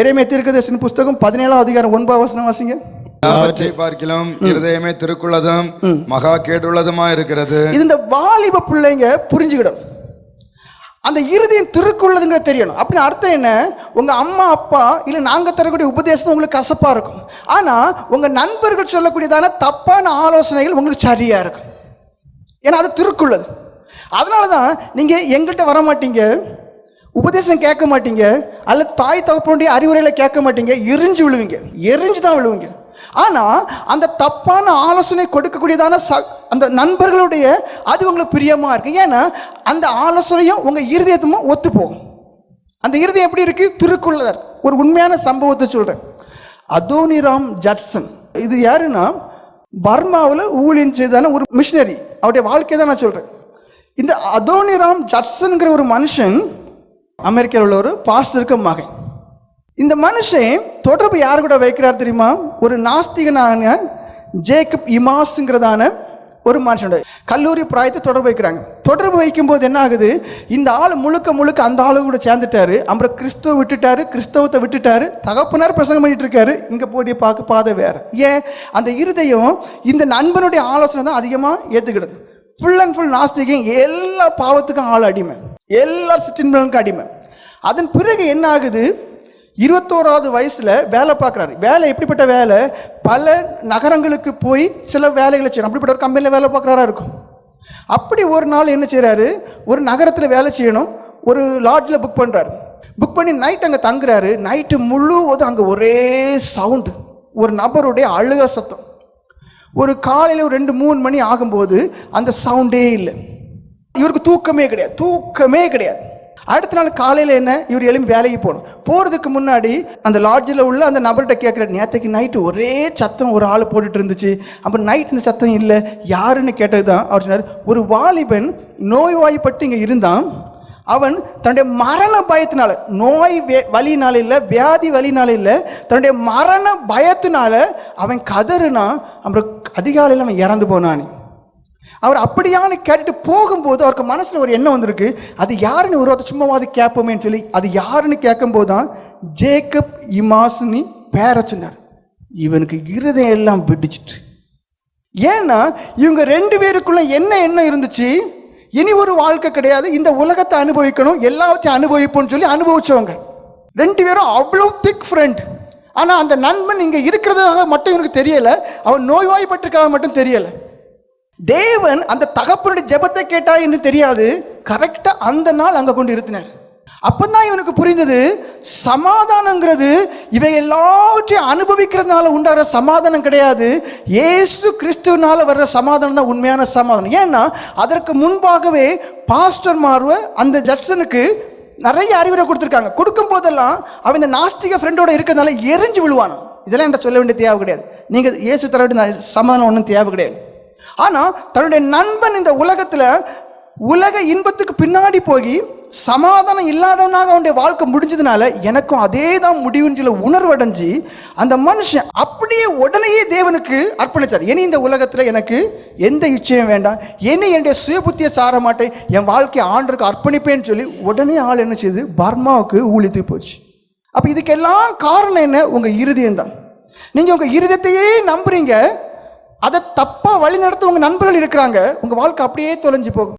இறைமை தீர்க்கதரிசன புஸ்தகம் பதினேழாம் அதிகாரம் ஒன்பது வசனம் வாசிங்க. அவற்றை பார்க்கலாம். இருதயமே திருக்குள்ளதும் மகா கேட்டுள்ளதுமா இருக்கிறது இது இந்த வாலிப பிள்ளைங்க புரிஞ்சுக்கிடும் அந்த இருதயம் திருக்குள்ளதுங்கிற தெரியணும். அப்படின்னு அர்த்தம் என்ன? உங்க அம்மா அப்பா இல்லை நாங்க தரக்கூடிய உபதேசம் உங்களுக்கு கசப்பா இருக்கும். ஆனா உங்க நண்பர்கள் சொல்லக்கூடியதான தப்பான ஆலோசனைகள் உங்களுக்கு சரியா இருக்கும். ஏன்னா அது திருக்குள்ளது. அதனால தான் நீங்கள் எங்கிட்ட வர மாட்டீங்க உபதேசம் கேட்க மாட்டீங்க அல்லது தாய் தகப்பனுடைய அறிவுரைகளை கேட்க மாட்டீங்க எரிஞ்சு விழுவீங்க. எரிஞ்சு தான் விழுவீங்க. ஆனால் அந்த தப்பான ஆலோசனை கொடுக்கக்கூடியதான ச அந்த நண்பர்களுடைய அது உங்களுக்கு பிரியமாக இருக்குது ஏன்னா அந்த ஆலோசனையும் உங்கள் இருதயத்தும் ஒத்து போகும் அந்த இருதயம் எப்படி இருக்குது திருக்குள்ளர் ஒரு உண்மையான சம்பவத்தை சொல்கிறேன் அதோனிராம் ஜட்சன். இது யாருன்னா பர்மாவில் ஊழியம் செய்தான ஒரு மிஷினரி அவருடைய வாழ்க்கையை தான் நான் சொல்கிறேன் இந்த அதோனிராம் ஜட்சன்கிற ஒரு மனுஷன் அமெரிக்காவில் உள்ள ஒரு பாஸ்டருக்கு மகன். இந்த மனுஷன் தொடர்பு யார் கூட வைக்கிறார் தெரியுமா? ஒரு நாஸ்திகனான ஜேக்கப் இமாஸுங்கிறதான ஒரு மனுஷனோட கல்லூரி பிராயத்தை தொடர்பு வைக்கிறாங்க. தொடர்பு வைக்கும்போது என்ன ஆகுது? இந்த ஆள் முழுக்க முழுக்க அந்த ஆளு கூட சேர்ந்துட்டாரு. அப்புறம் கிறிஸ்துவ விட்டுட்டாரு கிறிஸ்தவத்தை விட்டுட்டாரு. தகப்பனார் பிரசங்கம் பண்ணிட்டு இருக்காரு இங்கே போய் பார்க்க பாதை வேற. ஏன்? அந்த இருதயம் இந்த நண்பனுடைய ஆலோசனை தான் அதிகமாக ஏற்றுக்கிடுது ஃபுல் அண்ட் ஃபுல் நாஸ்திகம் எல்லா பாவத்துக்கும் ஆள் அடிமை எல்லா சிற்றின்பனுக்கும் அடிமை அதன் பிறகு என்ன ஆகுது இருபத்தோராவது வயசில் வேலை பார்க்குறாரு. வேலை எப்படிப்பட்ட வேலை? பல நகரங்களுக்கு போய் சில வேலைகளை செய்யணும். அப்படிப்பட்ட ஒரு கம்பெனியில் வேலை பார்க்குறாரா இருக்கும். அப்படி ஒரு நாள் என்ன செய்கிறாரு ஒரு நகரத்தில் வேலை செய்யணும். ஒரு லாட்ஜில் புக் பண்ணுறாரு புக் பண்ணி நைட் அங்கே தங்குறாரு. நைட்டு முழுவதும் அங்கே ஒரே சவுண்டு ஒரு நபருடைய அழுக சத்தம். ஒரு காலையில் ஒரு ரெண்டு மூணு மணி ஆகும்போது அந்த சவுண்டே இல்லை. இவருக்கு தூக்கமே கிடையாது. தூக்கமே கிடையாது. அடுத்த நாள் காலையில் என்ன? இவர் எழும்பி வேலைக்கு போகணும். போகிறதுக்கு முன்னாடி அந்த லாட்ஜில் உள்ள அந்த நபர்கிட்ட கேட்குற நேற்றுக்கு நைட்டு ஒரே சத்தம் ஒரு ஆள் போட்டுட்டு இருந்துச்சு. அப்புறம் நைட் இந்த சத்தம் இல்லை. யாருன்னு கேட்டது தான் அவர் சொன்னார். ஒரு வாலிபன் நோய்வாய்ப்பட்டு இங்கே இருந்தான். அவன் தன்னுடைய மரண பயத்தினால நோய் வே- வழினால இல்லை வியாதி வழினால இல்லை தன்னுடைய மரண பயத்தினால அவன் கதறுனா அப்புறம் அதிகாலையில் அவன் இறந்து போனானே. அவர் அப்படியான்னு கேட்டுட்டு போகும்போது அவருக்கு மனசில் ஒரு எண்ணம் வந்திருக்கு. அது யாருன்னு ஒரு வார்த்தை சும்மாவாது கேட்போமேன்னு சொல்லி அது யாருன்னு கேட்கும்போது தான் ஜேக்கப் இமாஸ்னி பேர சொன்னார். இவனுக்கு இருதயம் எல்லாம் விடிச்சிட்டு. ஏன்னா இவங்க ரெண்டு பேருக்குள்ள என்ன எண்ணம் இருந்துச்சு? இனி ஒரு வாழ்க்கை கிடையாது. இந்த உலகத்தை அனுபவிக்கணும் எல்லாத்தையும் அனுபவிப்போம்னு சொல்லி அனுபவிச்சவங்க. ரெண்டு பேரும் அவ்வளோ திக் ஃப்ரெண்ட் ஆனால் அந்த நண்பன் இங்கே இருக்கிறதாக மட்டும் இவனுக்கு தெரியலை. அவன் நோய்வாய்ப்பட்டிருக்காக மட்டும் தெரியலை. தேவன் அந்த தகப்பனுடைய ஜெபத்தை கேட்டா என்று தெரியாது. கரெக்டாக அந்த நாள் அங்கே கொண்டு இருத்தினார். அப்பந்தான் இவனுக்கு புரிந்தது சமாதானங்கிறது இவை எல்லாவற்றையும் அனுபவிக்கிறதுனால உண்டாகிற சமாதானம் கிடையாது. ஏசு கிறிஸ்துவனால வர்ற சமாதானம் தான் உண்மையான சமாதானம். ஏன்னா அதற்கு முன்பாகவே பாஸ்டர் மார்வ அந்த ஜட்சனுக்கு நிறைய அறிவுரை கொடுத்துருக்காங்க. கொடுக்கும் போதெல்லாம் அவன் இந்த நாஸ்திக ஃப்ரெண்டோட இருக்கிறதுனால எரிஞ்சு விழுவானான் இதெல்லாம் என்கிட்ட சொல்ல வேண்டிய தேவை கிடையாது. நீங்கள் இயேசு தர வேண்டிய சமாதானம் ஒன்றும் தேவை கிடையாது. ஆனால் தன்னுடைய நண்பன் இந்த உலகத்தில் உலக இன்பத்துக்கு பின்னாடி போய் சமாதானம் இல்லாதவனாக அவனுடைய வாழ்க்கை முடிஞ்சதுனால எனக்கும் அதே தான் முடிவுன்னு சொல்ல உணர்வடைஞ்சு அந்த மனுஷன் அப்படியே உடனேயே தேவனுக்கு அர்ப்பணித்தார். இனி இந்த உலகத்தில் எனக்கு எந்த இச்சையும் வேண்டாம். இனி என்னுடைய சுயபுத்தியை சார மாட்டேன். என் வாழ்க்கையை ஆண்டருக்கு அர்ப்பணிப்பேன்னு சொல்லி உடனே ஆள் என்ன செய்யுது பர்மாவுக்கு ஊழித்து போச்சு. அப்போ இதுக்கெல்லாம் காரணம் என்ன? உங்கள் இருதயம் தான் நீங்கள் உங்கள் இருதயத்தையே நம்புறீங்க. அதை தப்பாக வழி நடத்த உங்கள் நண்பர்கள் இருக்கிறாங்க உங்கள் வாழ்க்கை அப்படியே தொலைஞ்சு போகும்.